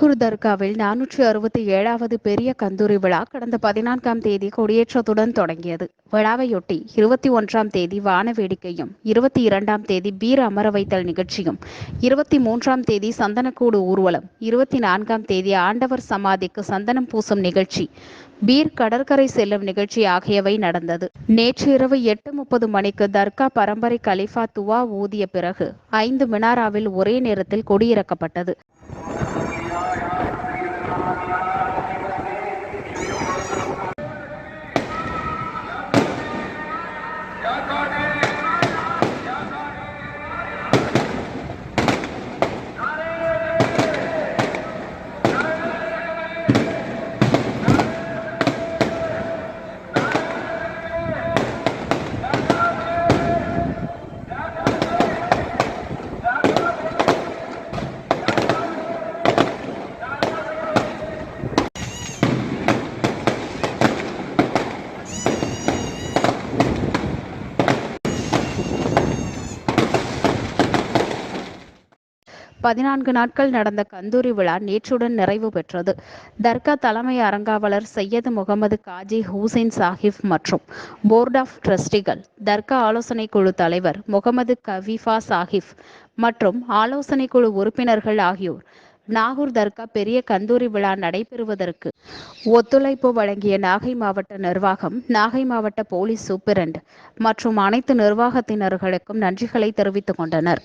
நாகூர் தர்காவில் நானூற்றி அறுபத்தி ஏழாவது பெரிய கந்தூரி விழா கடந்த பதினான்காம் தேதி கொடியேற்றத்துடன் தொடங்கியது. விழாவையொட்டி இருபத்தி ஒன்றாம் தேதி வான வேடிக்கையும் இருபத்தி இரண்டாம் தேதி பீர் அமர வைத்தல் நிகழ்ச்சியும் இருபத்தி மூன்றாம் தேதி சந்தனக்கூடு ஊர்வலம் இருபத்தி நான்காம் தேதி ஆண்டவர் சமாதிக்கு சந்தனம் பூசும் நிகழ்ச்சி பீர் கடற்கரை செல்லும் நிகழ்ச்சி ஆகியவை நடந்தது. நேற்று இரவு எட்டு முப்பது மணிக்கு தர்கா பரம்பரை கலிஃபா துவா ஊதிய பிறகு ஐந்து மினாராவில் ஒரே நேரத்தில் கொடியிறக்கப்பட்டது. பதினான்கு நாட்கள் நடந்த கந்தூரி விழா நேற்றுடன் நிறைவு பெற்றது. தர்கா தலைமை அறங்காவலர் சையது முகமது காஜி ஹூசைன் சாஹிப் மற்றும் போர்ட் ஆஃப் ட்ரஸ்டிகள் தர்கா ஆலோசனை குழு தலைவர் முகமது கவிஃபா சாஹிப் மற்றும் ஆலோசனை குழு உறுப்பினர்கள் ஆகியோர் நாகூர் தர்கா பெரிய கந்தூரி விழா நடைபெறுவதற்கு ஒத்துழைப்பு வழங்கிய நாகை மாவட்ட நிர்வாகம் நாகை மாவட்ட போலீஸ் சூப்பிரண்ட் மற்றும் அனைத்து நிர்வாகத்தினர்களுக்கும் நன்றிகளை தெரிவித்துக் கொண்டனர்.